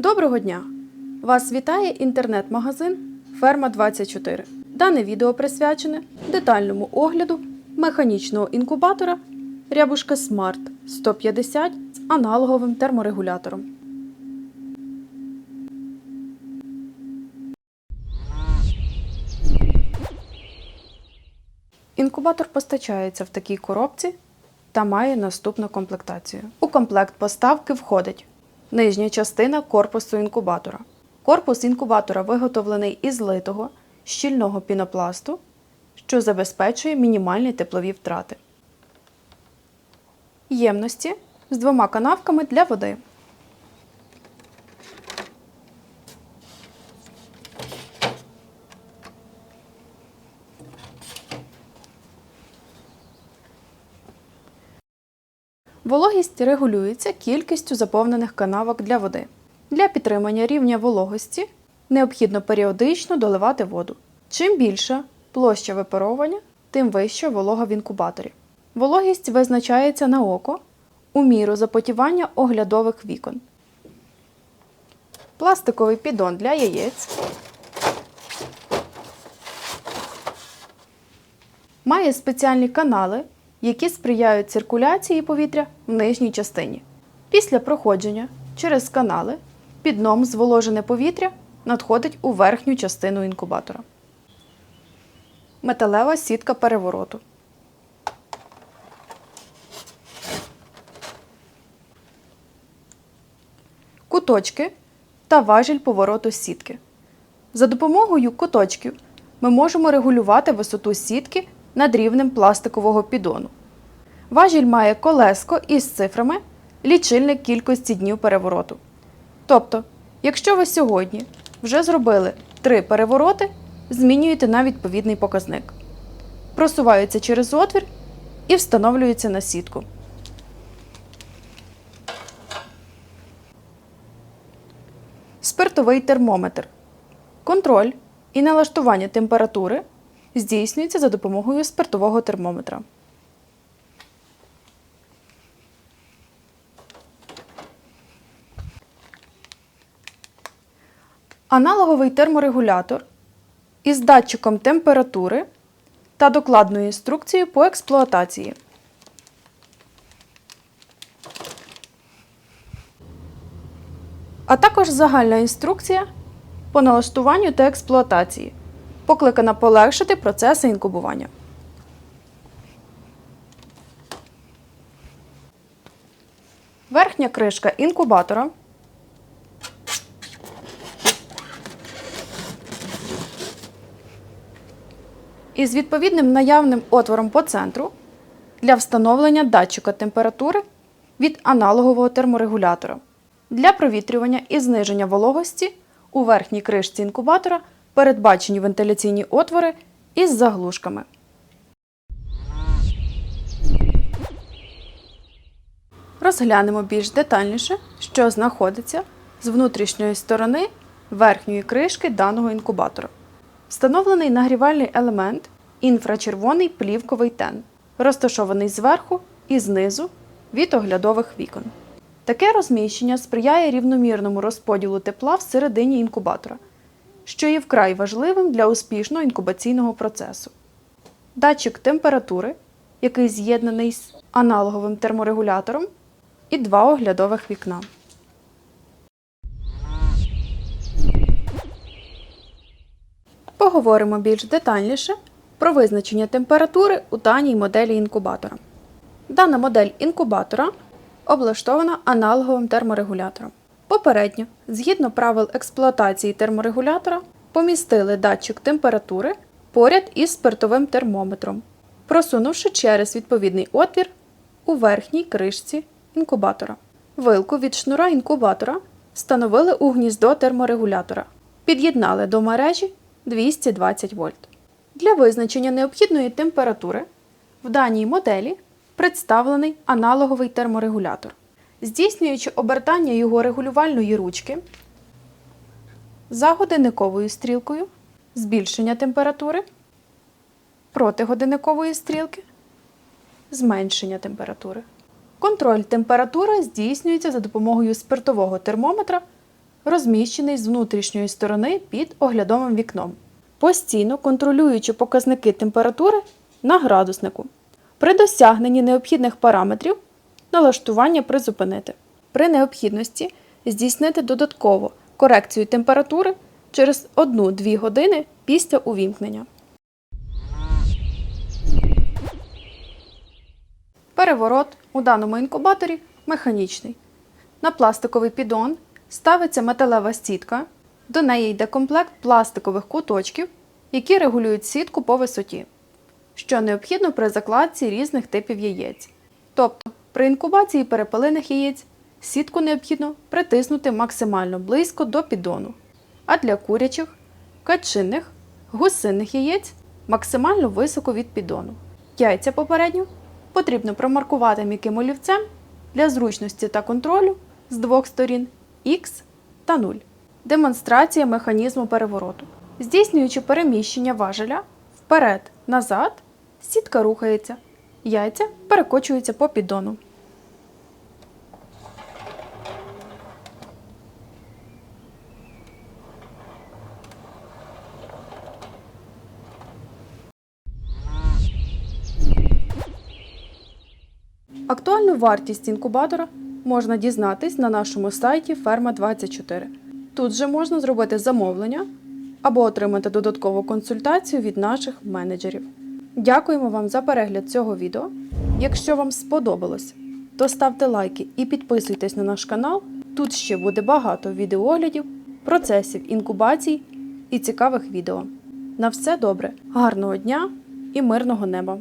Доброго дня! Вас вітає інтернет-магазин Ферма 24. Дане відео присвячене детальному огляду механічного інкубатора Рябушка Smart 150 з аналоговим терморегулятором. Інкубатор постачається в такій коробці та має наступну комплектацію. У комплект поставки входить нижня частина корпусу інкубатора. Корпус інкубатора виготовлений із литого щільного пінопласту, що забезпечує мінімальні теплові втрати. Ємності з двома канавками для води. Вологість регулюється кількістю заповнених канавок для води. Для підтримання рівня вологості необхідно періодично доливати воду. Чим більша площа випаровування, тим вища волога в інкубаторі. Вологість визначається на око у міру запотівання оглядових вікон. Пластиковий піддон для яєць. Має спеціальні канали, які сприяють циркуляції повітря в нижній частині. Після проходження через канали під дном зволожене повітря надходить у верхню частину інкубатора. Металева сітка перевороту. Куточки та важіль повороту сітки. За допомогою куточків ми можемо регулювати висоту сітки над рівнем пластикового піддону. Важіль має колеско із цифрами лічильник кількості днів перевороту. Тобто, якщо ви сьогодні вже зробили три перевороти, змінюєте на відповідний показник. Просуваються через отвір і встановлюються на сітку. Спиртовий термометр. Контроль і налаштування температури здійснюється за допомогою спиртового термометра. Аналоговий терморегулятор із датчиком температури та докладною інструкцією по експлуатації. А також загальна інструкція по налаштуванню та експлуатації, покликана полегшити процеси інкубування. Верхня кришка інкубатора із відповідним наявним отвором по центру для встановлення датчика температури від аналогового терморегулятора. Для провітрювання і зниження вологості у верхній кришці інкубатора передбачені вентиляційні отвори із заглушками. Розглянемо більш детальніше, що знаходиться з внутрішньої сторони верхньої кришки даного інкубатора. Встановлений нагрівальний елемент інфрачервоний плівковий тен, розташований зверху і знизу від оглядових вікон. Таке розміщення сприяє рівномірному розподілу тепла всередині інкубатора, що є вкрай важливим для успішного інкубаційного процесу. Датчик температури, який з'єднаний з аналоговим терморегулятором, і два оглядових вікна. Поговоримо більш детальніше про визначення температури у даній моделі інкубатора. Дана модель інкубатора облаштована аналоговим терморегулятором. Попередньо, згідно правил експлуатації терморегулятора, помістили датчик температури поряд із спиртовим термометром, просунувши через відповідний отвір у верхній кришці інкубатора. Вилку від шнура інкубатора встановили у гніздо терморегулятора, під'єднали до мережі 220 вольт. Для визначення необхідної температури в даній моделі представлений аналоговий терморегулятор. Здійснюючи обертання його регулювальної ручки за годинниковою стрілкою, збільшення температури, проти годинникової стрілки, зменшення температури. Контроль температури здійснюється за допомогою спиртового термометра розміщений з внутрішньої сторони під оглядовим вікном, постійно контролюючи показники температури на градуснику. При досягненні необхідних параметрів налаштування призупинити. При необхідності здійснити додатково корекцію температури через 1-2 години після увімкнення. Переворот у даному інкубаторі механічний. На пластиковий піддон ставиться металева сітка, до неї йде комплект пластикових куточків, які регулюють сітку по висоті, що необхідно при закладці різних типів яєць. Тобто, при інкубації перепелиних яєць сітку необхідно притиснути максимально близько до піддону, а для курячих, качинних, гусинних яєць максимально високо від піддону. Яйця попередньо потрібно промаркувати м'яким олівцем для зручності та контролю з двох сторін X та 0. Демонстрація механізму перевороту. Здійснюючи переміщення важеля вперед-назад, сітка рухається, яйця перекочуються по піддону. Актуальну вартість інкубатора можна дізнатись на нашому сайті Ферма24. Тут же можна зробити замовлення або отримати додаткову консультацію від наших менеджерів. Дякуємо вам за перегляд цього відео. Якщо вам сподобалось, то ставте лайки і підписуйтесь на наш канал. Тут ще буде багато відеооглядів, процесів інкубацій і цікавих відео. На все добре, гарного дня і мирного неба!